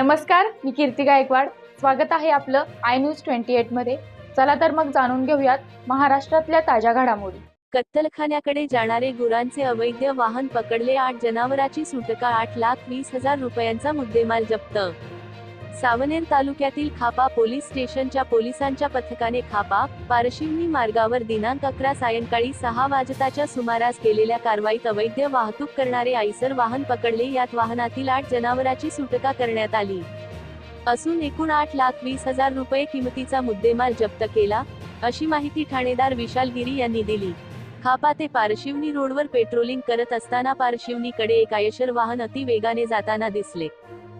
नमस्कार मी कीर्ती गायकवाड. स्वागत आहे आपलं आय न्यूज ट्वेंटी एटमध्ये. चला तर मग जाणून घेऊयात महाराष्ट्रातल्या ताज्या घडामोडी. कत्तलखान्याकडे जाणारे गुरांचे अवैध वाहन पकडले आठ जनावराची सुटका आठ लाख वीस हजार रुपयांचा मुद्देमाल जप्त सावनेर तालुक्यातील खापा पोलीस स्टेशनच्या पोलिसांच्या पथकाने खापा पारशिवनी मार्गावर दिनांक अकरा सायंकाळी सहा वाजताच्या सुमारास केलेल्या कारवाईत अवैध वाहतूक करणारे आयसर वाहन पकडले. यात वाहनातील आठ जनावराची सुटका करण्यात आली. असून एकूण आठ लाख वीस हजार रुपये किमतीचा मुद्देमाल जप्त केला अशी माहिती ठाणेदार विशाल गिरी यांनी दिली. खापा ते पारशिवनी रोडवर पेट्रोलिंग करत असताना पारशिवनीकडे एक आयशर वाहन अति वेगाने जाताना दिसले.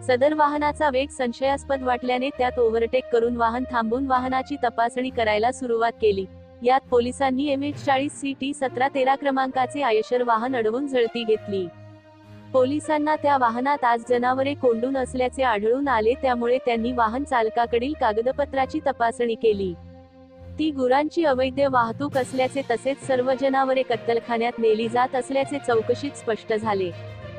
सदर वाहनाचा वेग संशयास्पद वाटल्याने त्यात ओव्हरटेक करून वाहन थांबून वाहनाची तपासणी करायला सुरुवात केली. यात पोलिसांनी एम एच चाळीस सी टी सतरा तेरा क्रमांकाचे आयशर वाहन अडवून झळती घेतली. पोलिसांना त्या वाहनात आज जनावरे कोंडून असल्याचे आढळून आले त्यामुळे त्यांनी वाहन चालकाकडील कागदपत्राची तपासणी केली. ती गुरांची अवैध वाहतूक असल्याचे तसेच सर्व जनावरे कत्तलखान्यात नेली जात असल्याचे चौकशीत स्पष्ट झाले.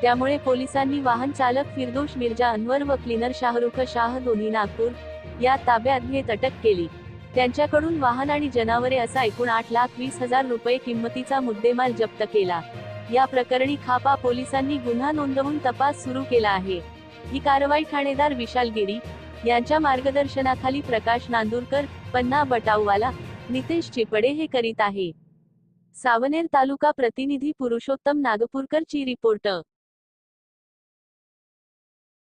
त्यामुळे पोलिसांनी वाहन चालक फिरदोश मिर्जा अनवर व क्लिनर शाहरुख शाह दोन्ही नागपूर या ताब्यात घेत अटक केली. त्यांच्याकडून वाहन आणि जनावरे असा एकूण आठ लाख वीस हजार रुपये किंमतीचा मुद्देमाल जप्त केला. या प्रकरणी खापा पोलिसांनी गुन्हा नोंदवून तपास सुरू केला आहे. ही कारवाई ठाणेदार विशाल गिरी यांच्या मार्गदर्शनाखाली प्रकाश नांदूरकर पन्ना बटाववाला नितेश चिपडे हे करीत आहे. सावनेर तालुका प्रतिनिधी पुरुषोत्तम नागपूरकर ची रिपोर्ट.